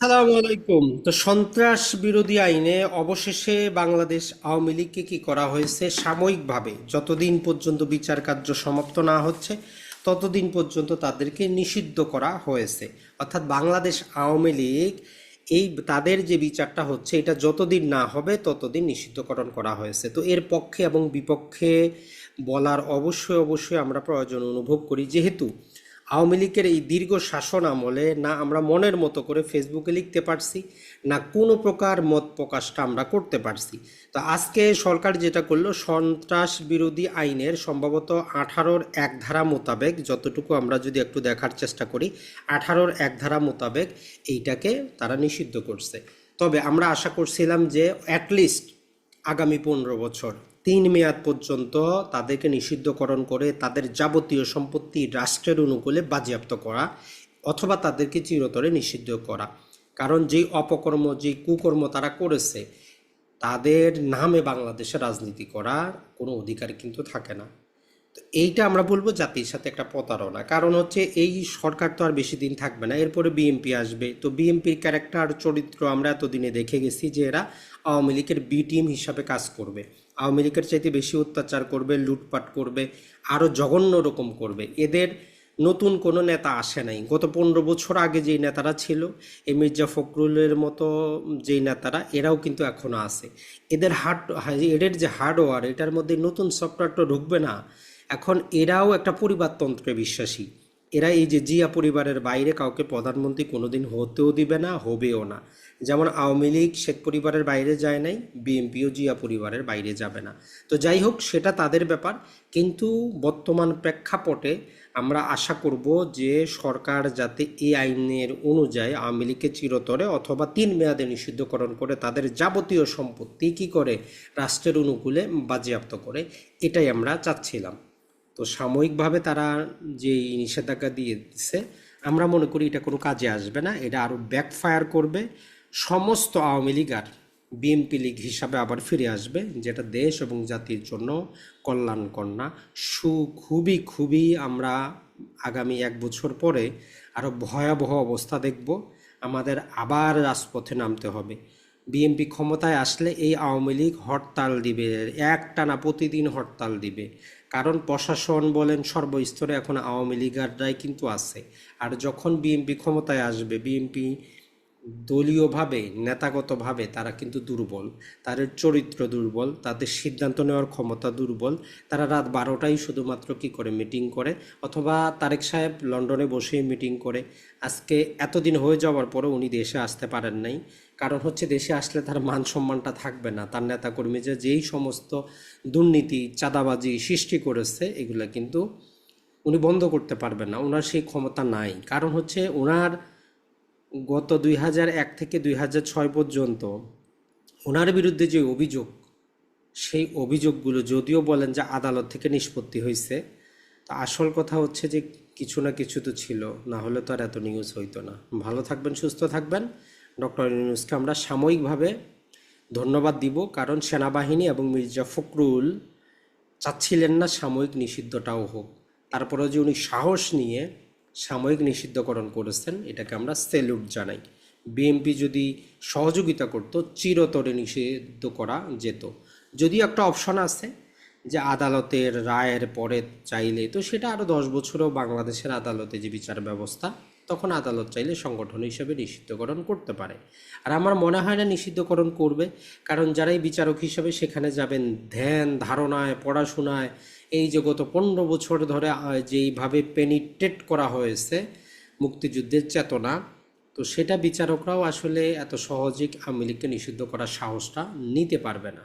সালাম আলাইকুম। তো সন্ত্রাস বিরোধী আইনে অবশেষে বাংলাদেশ আওয়ামী লীগকে কি করা হয়েছে সাময়িকভাবে? যতদিন পর্যন্ত বিচার কার্য সমাপ্ত না হচ্ছে, ততদিন পর্যন্ত তাদেরকে নিষিদ্ধ করা হয়েছে। অর্থাৎ বাংলাদেশ আওয়ামী লীগ এই তাদের যে বিচারটা হচ্ছে, এটা যতদিন না হবে, ততদিন নিষিদ্ধকরণ করা হয়েছে। তো এর পক্ষে এবং বিপক্ষে বলার অবশ্যই অবশ্যই আমরা প্রয়োজন অনুভব করি। যেহেতু আওয়ামী লীগের এই দীর্ঘ শাসন আমলে না আমরা মনের মতো করে ফেসবুকে লিখতে পারছি, না কোনো প্রকার মত প্রকাশটা আমরা করতে পারছি। তো আজকে সরকার যেটা করল, সন্ত্রাস বিরোধী আইনের সম্ভবত আঠারোর এক ধারা মোতাবেক যতটুকু আমরা যদি একটু দেখার চেষ্টা করি, আঠারোর এক ধারা মোতাবেক এইটাকে তারা নিষিদ্ধ করছে। তবে আমরা আশা করছিলাম যে অ্যাটলিস্ট আগামী পনেরো বছর তিন মেয়াদ পর্যন্ত তাদেরকে নিষিদ্ধকরণ করে তাদের যাবতীয় সম্পত্তি রাষ্ট্রের অনুকূলে বাজেয়াপ্ত করা অথবা তাদেরকে চিরতরে নিষিদ্ধ করা। কারণ যেই অপকর্ম, যেই কুকর্ম তারা করেছে, তাদের নামে বাংলাদেশে রাজনীতি করার কোনো অধিকার কিন্তু থাকে না। তো এইটা আমরা বলব জাতির সাথে একটা প্রতারণা। কারণ হচ্ছে এই সরকার তো আর বেশি দিন থাকবে না। এরপরে বিএনপি আসবে। তো বিএনপির ক্যারেক্টার চরিত্র আমরা এতদিনে দেখে গেছি যে এরা আওয়ামী লীগের বি টিম হিসাবে কাজ করবে। আওয়ামী লীগের চাইতে বেশি অত্যাচার করবে, লুটপাট করবে আরও জঘন্য রকম করবে। এদের নতুন কোনো নেতা আসে নাই। গত পনেরো বছর আগে যেই নেতারা ছিল, এই মির্জা ফখরুলের মতো যেই নেতারা, এরাও কিন্তু এখনও আছে। এদের হার্ড, এদের যে হার্ডওয়ার, এটার মধ্যে নতুন সফটওয়্যারটা ঢুকবে না। এখন এরাও একটা পরিবারতন্ত্রে বিশ্বাসী। এরা এই যে জিয়া পরিবারের বাইরে কাউকে প্রধানমন্ত্রী কোনোদিন হতেও দিবে না, হবেও না। যেমন আওয়ামী লীগ শেখ পরিবারের বাইরে যায় নাই, বিএনপিও জিয়া পরিবারের বাইরে যাবে না। তো যাই হোক, সেটা তাদের ব্যাপার। কিন্তু বর্তমান প্রেক্ষাপটে আমরা আশা করব যে সরকার যাতে এই আইনের অনুযায়ী আওয়ামী লীগকে চিরতরে অথবা তিন মেয়াদে নিষিদ্ধকরণ করে তাদের যাবতীয় সম্পত্তি কী করে রাষ্ট্রের অনুকূলে বাজেয়াপ্ত করে, এটাই আমরা চাচ্ছিলাম। তো সাময়িকভাবে তারা যে নিষেধাজ্ঞা দিয়ে দিচ্ছে আমরা মনে করি এটা কোনো কাজে আসবে না, এটা আরও ব্যাকফায়ার করবে। সমস্ত আওয়ামী লীগ আর বিএনপি লীগ হিসাবে আবার ফিরে আসবে, যেটা দেশ এবং জাতির জন্য কল্যাণকর না। সু খুবই খুবই আমরা আগামী এক বছর পরে আরও ভয়াবহ অবস্থা দেখব, আমাদের আবার রাজপথে নামতে হবে। বিএনপি ক্ষমতায় আসলে এই আওয়ামী লীগ হরতাল দিবে, একটানা প্রতিদিন হরতাল দিবে। কারণ প্রশাসন বলেন সর্বস্তরে এখন আওয়ামী লীগাররাই কিন্তু আছে। আর যখন বিএনপি ক্ষমতায় আসবে, বিএনপি দলীয়ভাবে, নেতাগতভাবে তারা কিন্তু দুর্বল। তাদের চরিত্র দুর্বল, তাদের সিদ্ধান্ত নেওয়ার ক্ষমতা দুর্বল। তারা রাত বারোটাই শুধুমাত্র কি করে? মিটিং করে। অথবা তারেক সাহেব লন্ডনে বসেই মিটিং করে। আজকে এতদিন হয়ে যাওয়ার পরে উনি দেশে আসতে পারেন নাই। কারণ হচ্ছে দেশে আসলে তার মান সম্মানটা থাকবে না। তার নেতাকর্মী যে যেই সমস্ত দুর্নীতি, চাঁদাবাজি সৃষ্টি করেছে, এগুলো কিন্তু উনি বন্ধ করতে পারবেন না। ওনার সেই ক্ষমতা নাই। কারণ হচ্ছে ওনার গত দুই এক থেকে দুই হাজার ছয় পর্যন্ত ওনার বিরুদ্ধে যে অভিযোগ, সেই অভিযোগগুলো যদিও বলেন যে আদালত থেকে নিষ্পত্তি হয়েছে, তা আসল কথা হচ্ছে যে কিছু না কিছু তো ছিল, না হলে তো আর এত নিউজ হইতো না। ভালো থাকবেন, সুস্থ থাকবেন। ডক্টর নিউজকে আমরা সাময়িকভাবে ধন্যবাদ দিব, কারণ সেনাবাহিনী এবং মির্জা ফখরুল চাচ্ছিলেন না সাময়িক নিষিদ্ধটাও হোক। তারপরেও যে উনি সাহস নিয়ে সাময়িক নিষিদ্ধকরণ করেছেন, এটাকে আমরা সেলুট জানাই। বিএনপি যদি সহযোগিতা করত, চিরতরে নিষিদ্ধ করা যেত। যদিও একটা অপশন আছে যে আদালতের রায়ের পরে চাইলে, তো সেটা আরও দশ বছরও বাংলাদেশের আদালতে যে বিচার ব্যবস্থা তখন আদালত চাইলে সংগঠন হিসেবে নিষিদ্ধকরণ করতে পারে। আর আমার মনে হয় না নিষিদ্ধকরণ করবে, কারণ যারাই বিচারক হিসেবে সেখানে যাবেন, ধ্যান, ধারণায়, পড়াশোনায়, এই যে গত পনেরো বছর ধরে যেইভাবে পেনিট্রেট করা হয়েছে মুক্তিযুদ্ধের চেতনা, তো সেটা বিচারকরাও আসলে এত সহজে আওয়ামী লীগকে নিষিদ্ধ করার সাহসটা নিতে পারবে না।